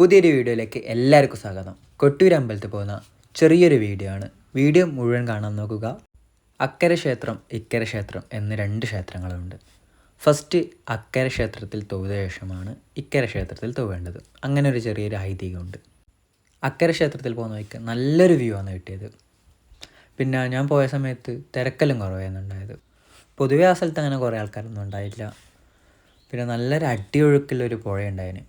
പുതിയൊരു വീഡിയോയിലേക്ക് എല്ലാവർക്കും സ്വാഗതം. കൊട്ടൂർ അമ്പലത്തിൽ പോകുന്ന ചെറിയൊരു വീഡിയോ ആണ്. വീഡിയോ മുഴുവൻ കാണാൻ നോക്കുക. അക്കര ക്ഷേത്രം ഇക്കര ക്ഷേത്രം എന്ന് രണ്ട് ക്ഷേത്രങ്ങളുണ്ട്. ഫസ്റ്റ് അക്കര ക്ഷേത്രത്തിൽ തൊഴുത ശേഷമാണ് ഇക്കര ക്ഷേത്രത്തിൽ തൊവേണ്ടത് അങ്ങനെ ഒരു ചെറിയൊരു ഐതിഹ്യമുണ്ട്. അക്കര ക്ഷേത്രത്തിൽ പോകുന്ന വഴിക്ക് നല്ലൊരു വ്യൂ ആണ് കിട്ടിയത്. പിന്നെ ഞാൻ പോയ സമയത്ത് തിരക്കലും കുറവായിരുന്നു പൊതുവേ ആ സ്ഥലത്ത് അങ്ങനെ കുറേ ആൾക്കാരൊന്നും ഉണ്ടായില്ല. പിന്നെ നല്ലൊരു അടിയൊഴുക്കുള്ള ഒരു പുഴ ഉണ്ടായിന്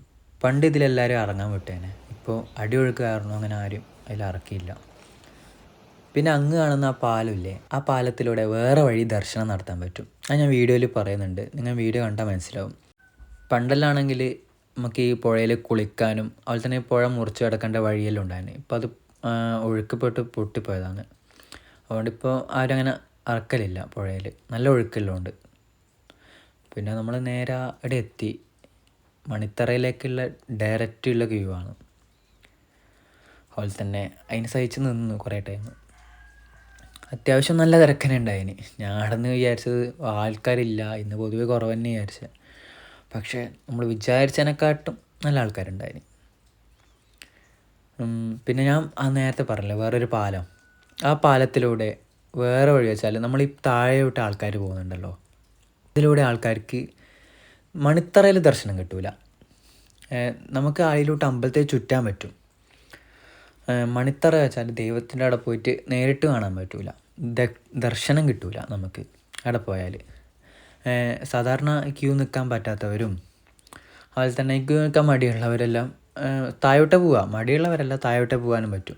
പണ്ട് ഇതിലെല്ലാവരും ഇറങ്ങാൻ വിട്ടേനെ ഇപ്പോൾ അടിയൊഴുക്ക് കാരണം അങ്ങനെ ആരും അതിൽ ഇറക്കിയില്ല പിന്നെ അങ്ങ് കാണുന്ന ആ പാലമില്ലേ? ആ പാലത്തിലൂടെ വേറെ വഴി ദർശനം നടത്താൻ പറ്റും. അത് ഞാൻ വീഡിയോയിൽ പറയുന്നുണ്ട്. നിങ്ങൾ വീഡിയോ കണ്ടാൽ മനസ്സിലാവും. പണ്ടെല്ലാണെങ്കിൽ നമുക്ക് ഈ പുഴയിൽ കുളിക്കാനും അതുപോലെ തന്നെ പുഴ മുറിച്ച് കിടക്കേണ്ട വഴിയെല്ലാം ഉണ്ടായിരുന്നു. ഇപ്പോൾ അത് ഒഴുക്കപ്പെട്ട് പൊട്ടിപ്പോയതാണ്. അതുകൊണ്ട് ഇപ്പോൾ ആരും അങ്ങനെ ഇറക്കലില്ല പുഴയിൽ. നല്ല ഒഴുക്കെല്ലാം ഉണ്ട്. പിന്നെ നമ്മൾ നേരെ ഇവിടെ എത്തി. മണിത്തറയിലേക്കുള്ള ഡയറക്റ്റുള്ള വ്യൂ ആണ്. അതുപോലെ തന്നെ അതിന് സഹിച്ച് നിന്നു കുറേ ടൈം അത്യാവശ്യം നല്ല തിരക്കനെ ഉണ്ടായിന്. നിന്ന് വിചാരിച്ചത് ആൾക്കാരില്ല ഇന്ന് പൊതുവെ കുറവ് തന്നെ വിചാരിച്ചത് പക്ഷേ നമ്മൾ വിചാരിച്ചതിനെക്കാട്ടും നല്ല ആൾക്കാരുണ്ടായിന്. പിന്നെ ഞാൻ ആ നേരത്തെ പറഞ്ഞില്ല വേറൊരു പാലം. ആ പാലത്തിലൂടെ വേറെ വഴി വെച്ചാൽ നമ്മൾ ഈ താഴെ വിട്ട് ആൾക്കാർ പോകുന്നുണ്ടല്ലോ. അതിലൂടെ ആൾക്കാർക്ക് മണിത്തറയിൽ ദർശനം കിട്ടൂല. നമുക്ക് ആയിലോട്ട് അമ്പലത്തെ ചുറ്റാൻ പറ്റും. മണിത്തറ വെച്ചാൽ ദൈവത്തിന്റെ അവിടെ പോയിട്ട് നേരിട്ട് കാണാൻ പറ്റൂല. ദർശനം കിട്ടൂല നമുക്ക് അവിടെ പോയാൽ സാധാരണ ക്യൂ നിൽക്കാൻ പറ്റാത്തവരും അതുപോലെ തന്നെ ക്യൂ നിൽക്കാൻ മടിയുള്ളവരെല്ലാം ഏഹ് പോവുക പോവാം. മടിയുള്ളവരല്ല താഴോട്ടേ പോകാനും പറ്റും.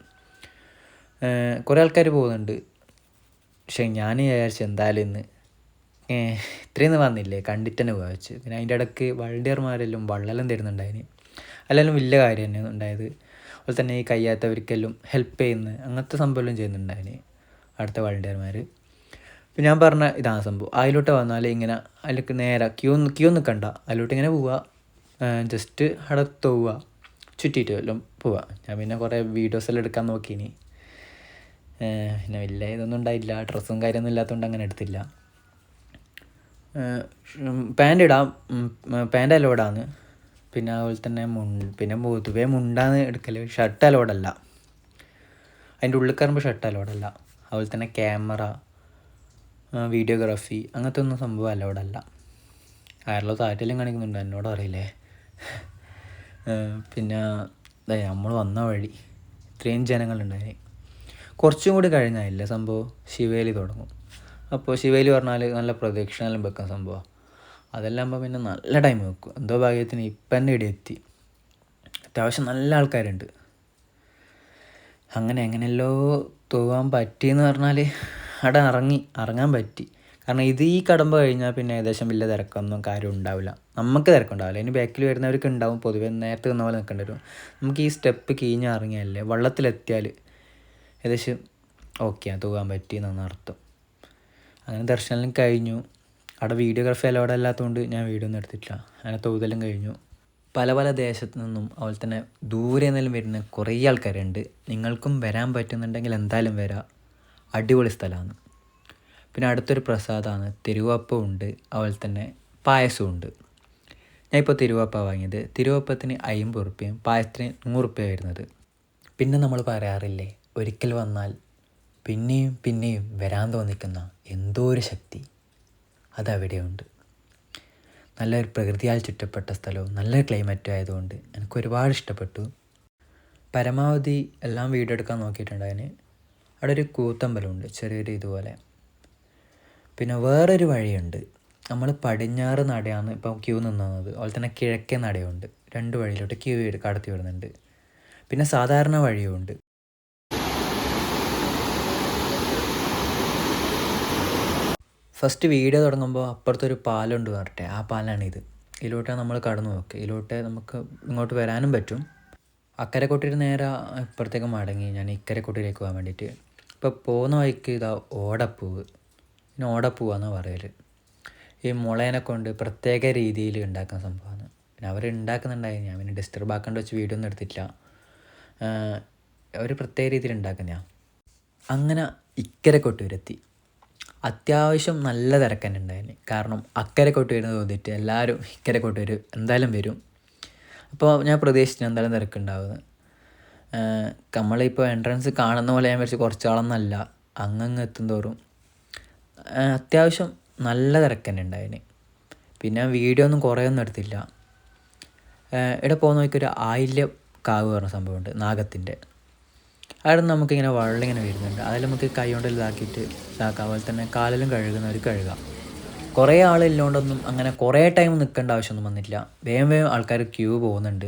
കുറേ ആൾക്കാർ പോകുന്നുണ്ട്. പക്ഷേ ഞാൻ വിചാരിച്ചു എന്തായാലും ഇന്ന് ഇത്രയൊന്നും വന്നില്ലേ? കണ്ടിട്ട് തന്നെ വായിച്ച് പിന്നെ അതിന്റെ ഇടയ്ക്ക് വളണ്ടിയർമാരെല്ലാം വള്ളെല്ലാം തരുന്നുണ്ടായിന്. അല്ലെങ്കിലും വലിയ കാര്യം തന്നെ ഉണ്ടായത്. അതുപോലെ തന്നെ ഈ കഴിയാത്തവർക്കെല്ലാം ഹെൽപ്പ് ചെയ്യുന്ന അങ്ങനത്തെ സംഭവമെല്ലാം ചെയ്യുന്നുണ്ടായിന് അടുത്ത വളണ്ടിയർമാർ പിന്നെ ഞാൻ പറഞ്ഞ ഇതാണ് സംഭവം. അതിലോട്ട് വന്നാൽ ഇങ്ങനെ അതിലേക്ക് നേരെ ക്യൂ ക്യൂ നിൽക്കണ്ട. അതിലോട്ട് ഇങ്ങനെ പോവുക. ജസ്റ്റ് അവിടെ തോവുക ചുറ്റിയിട്ട് വല്ലതും പോവുക. ഞാൻ പിന്നെ കുറേ വീഡിയോസ് എല്ലാം എടുക്കാൻ നോക്കിയിനി പിന്നെ വലിയ ഇതൊന്നും ഉണ്ടായില്ല. ഡ്രസ്സും കാര്യമൊന്നും ഇല്ലാത്തതുകൊണ്ട് അങ്ങനെ എടുത്തില്ല. പാന്റ് ഇടാം പാന്റ് അലോഡാണ് പിന്നെ അതുപോലെ തന്നെ മുൺ പിന്നെ പൊതുവേ മുണ്ടാന്ന് എടുക്കൽ ഷർട്ട് അലോഡല്ല. അതിന്റെ ഉള്ളിൽ കയറുമ്പോൾ ഷർട്ട് അലോഡല്ല. അതുപോലെ തന്നെ ക്യാമറ വീഡിയോഗ്രാഫി അങ്ങനത്തെ ഒന്നും സംഭവം അലോഡല്ല. ആരെല്ലോ താറ്റെല്ലാം കാണിക്കുന്നുണ്ട് എന്നോട് അറിയില്ലേ? പിന്നെ പിന്നെ നമ്മൾ വന്ന വഴി ഇത്രയും ജനങ്ങളുണ്ടായി കുറച്ചും കൂടി കഴിഞ്ഞായില്ലേ സംഭവം? ശിവേലി തുടങ്ങും. അപ്പോൾ ശിവേലി പറഞ്ഞാൽ നല്ല പ്രദക്ഷിണെല്ലാം വെക്കാൻ സംഭവം. അതെല്ലാം ആകുമ്പോൾ പിന്നെ നല്ല ടൈം വെക്കും. എന്തോ ഭാഗ്യത്തിന് ഇപ്പം തന്നെ ഇവിടെ എത്തി. അത്യാവശ്യം നല്ല ആൾക്കാരുണ്ട്. അങ്ങനെ എങ്ങനെയല്ലോ തൂവാൻ പറ്റിയെന്ന് പറഞ്ഞാൽ അവിടെ ഇറങ്ങി ഇറങ്ങാൻ പറ്റി. കാരണം ഇത് ഈ കടമ്പ കഴിഞ്ഞാൽ പിന്നെ ഏകദേശം വലിയ തിരക്കൊന്നും കാര്യം ഉണ്ടാവില്ല. നമുക്ക് തിരക്കുണ്ടാവില്ല. ഇനി ബാക്കിൽ വരുന്നവർക്ക് ഉണ്ടാവും. പൊതുവെ നേരത്തെ നിന്ന പോലെ നിൽക്കേണ്ടി വരും. നമുക്ക് ഈ സ്റ്റെപ്പ് കീഞ്ഞ് ഇറങ്ങിയല്ലേ വള്ളത്തിലെത്തിയാൽ ഏകദേശം ഓക്കെ തൂവാൻ പറ്റി എന്നാണ് അർത്ഥം. അങ്ങനെ ദർശനം കഴിഞ്ഞു. അവിടെ വീഡിയോഗ്രാഫി അലോഡ് അല്ലാത്തതുകൊണ്ട് ഞാൻ വീഡിയോ ഒന്നും എടുത്തിട്ടില്ല. അങ്ങനെ തൊഴുതലും കഴിഞ്ഞു. പല പല ദേശത്തു നിന്നും അതുപോലെ തന്നെ ദൂരെ നിന്നും വരുന്ന കുറേ ആൾക്കാരുണ്ട്. നിങ്ങൾക്കും വരാൻ പറ്റുന്നുണ്ടെങ്കിൽ എന്തായാലും വരാം. അടിപൊളി സ്ഥലമാണ്. പിന്നെ അടുത്തൊരു പ്രസാദമാണ് തിരുവപ്പം ഉണ്ട്. അതുപോലെ തന്നെ പായസവും ഉണ്ട്. ഞാൻ ഇപ്പോൾ തിരുവപ്പ വാങ്ങിയത്. തിരുവപ്പത്തിന് അമ്പത് റുപ്യയും പായസത്തിന് നൂറ് റുപ്യ വരുന്നത്. പിന്നെ നമ്മൾ പറയാറില്ലേ ഒരിക്കൽ വന്നാൽ പിന്നെയും പിന്നെയും വരാൻ തോന്നിക്കുന്ന എന്തോ ഒരു ശക്തി അതവിടെയുണ്ട്. നല്ലൊരു പ്രകൃതിയാൽ ചുറ്റപ്പെട്ട സ്ഥലവും നല്ല ക്ലൈമറ്റ് ആയതുകൊണ്ട് എനിക്ക് ഒരുപാട് ഇഷ്ടപ്പെട്ടു. പരമാവധി എല്ലാം വീഡിയോ എടുക്കാൻ നോക്കിയിട്ടുണ്ട് അതിന്. അവിടെ ഒരു കൂത്തമ്പലമുണ്ട് ചെറിയൊരു ഇതുപോലെ. പിന്നെ വേറൊരു വഴിയുണ്ട്. നമ്മൾ പടിഞ്ഞാറ് നടയാണ് ഇപ്പം ക്യൂ നിന്നത്. അതുപോലെ തന്നെ കിഴക്കേ നടയുണ്ട്. രണ്ട് വഴിയിലോട്ട് ക്യൂ കടത്തി വിടുന്നുണ്ട്. പിന്നെ സാധാരണ വഴിയുമുണ്ട്. ഫസ്റ്റ് വീഡിയോ തുടങ്ങുമ്പോൾ അപ്പുറത്തൊരു പാലമുണ്ട് പറഞ്ഞിട്ട്. ആ പാലാണ് ഇത് ഇതിലോട്ടാണ് നമ്മൾ കടന്നു നോക്കുക ഇതിലോട്ട് നമുക്ക് ഇങ്ങോട്ട് വരാനും പറ്റും. അക്കരെ കൊട്ടിട്ട് നേരെ ഇപ്പുറത്തേക്ക് മടങ്ങി ഞാൻ ഇക്കരെ കൊട്ടിലേക്ക് പോകാൻ വേണ്ടിയിട്ട്. ഇപ്പോൾ പോകുന്ന വഴിക്ക് ഇതാ ഓടപ്പൂവ്. പിന്നെ ഓടപ്പൂവാന്ന് പറയൽ ഈ മുളേനെ കൊണ്ട് പ്രത്യേക രീതിയിൽ ഉണ്ടാക്കുന്ന സംഭവമാണ് പിന്നെ അവർ ഉണ്ടാക്കുന്നുണ്ടായി. ഞാൻ പിന്നെ ഡിസ്റ്റർബ് ആക്കേണ്ട വെച്ച് വീഡിയോ ഒന്നും എടുത്തിട്ടില്ല. അവർ പ്രത്യേക രീതിയിൽ ഉണ്ടാക്കുന്ന അങ്ങനെ ഇക്കരെ കൊട്ടൂരെത്തി അത്യാവശ്യം നല്ല തിരക്കന്നെ ഉണ്ടായിരുന്നു കാരണം അക്കരെ വരുന്നത് തോന്നിയിട്ട് എല്ലാവരും ഇക്കരെ വരും എന്തായാലും വരും. അപ്പോൾ ഞാൻ പ്രതീക്ഷിച്ചു എന്തായാലും തിരക്കുണ്ടാവുന്നത് നമ്മളിപ്പോൾ എൻട്രൻസ് കാണുന്ന പോലെ ഞാൻ വിചാരിച്ചു കുറച്ചാളൊന്നല്ല. അങ്ങങ്ങ് എത്തും തോറും അത്യാവശ്യം നല്ല തിരക്ക് തന്നെ ഉണ്ടായിന് പിന്നെ വീഡിയോ ഒന്നും കുറേ ഒന്നും എടുത്തില്ല. ഇവിടെ പോകുന്ന നോക്കിയൊരു ഒരു ആയില്യ കാവ് പറഞ്ഞ സംഭവമുണ്ട് നാഗത്തിന്റെ അവിടെ നിന്ന് നമുക്കിങ്ങനെ വെള്ളം വരുന്നുണ്ട്. അതിൽ നമുക്ക് കൈ കൊണ്ട് ഇതാക്കിയിട്ട് ഇതാക്കാം. അതുപോലെ തന്നെ കാലിലും ഒരു കഴുകാം. കുറേ ആളില്ലോണ്ടൊന്നും അങ്ങനെ കുറേ ടൈം നിൽക്കേണ്ട ആവശ്യമൊന്നും വന്നിട്ടില്ല. വേഗം വേഗം ആൾക്കാർ ക്യൂ പോകുന്നുണ്ട്.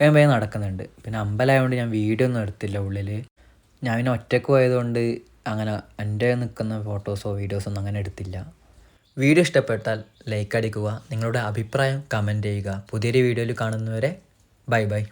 വേഗം വേഗം നടക്കുന്നുണ്ട്. പിന്നെ അമ്പലമായതുകൊണ്ട് ഞാൻ വീഡിയോ ഒന്നും എടുത്തില്ല ഉള്ളിൽ ഞാൻ പിന്നെ ഒറ്റയ്ക്ക് പോയതുകൊണ്ട് അങ്ങനെ എന്റെ നിൽക്കുന്ന ഫോട്ടോസോ വീഡിയോസോ ഒന്നും അങ്ങനെ എടുത്തില്ല. വീഡിയോ ഇഷ്ടപ്പെട്ടാൽ ലൈക്ക് അടിക്കുക. നിങ്ങളുടെ അഭിപ്രായം കമന്റ് ചെയ്യുക. പുതിയൊരു വീഡിയോയിൽ കാണുന്നവരെ ബൈ ബൈ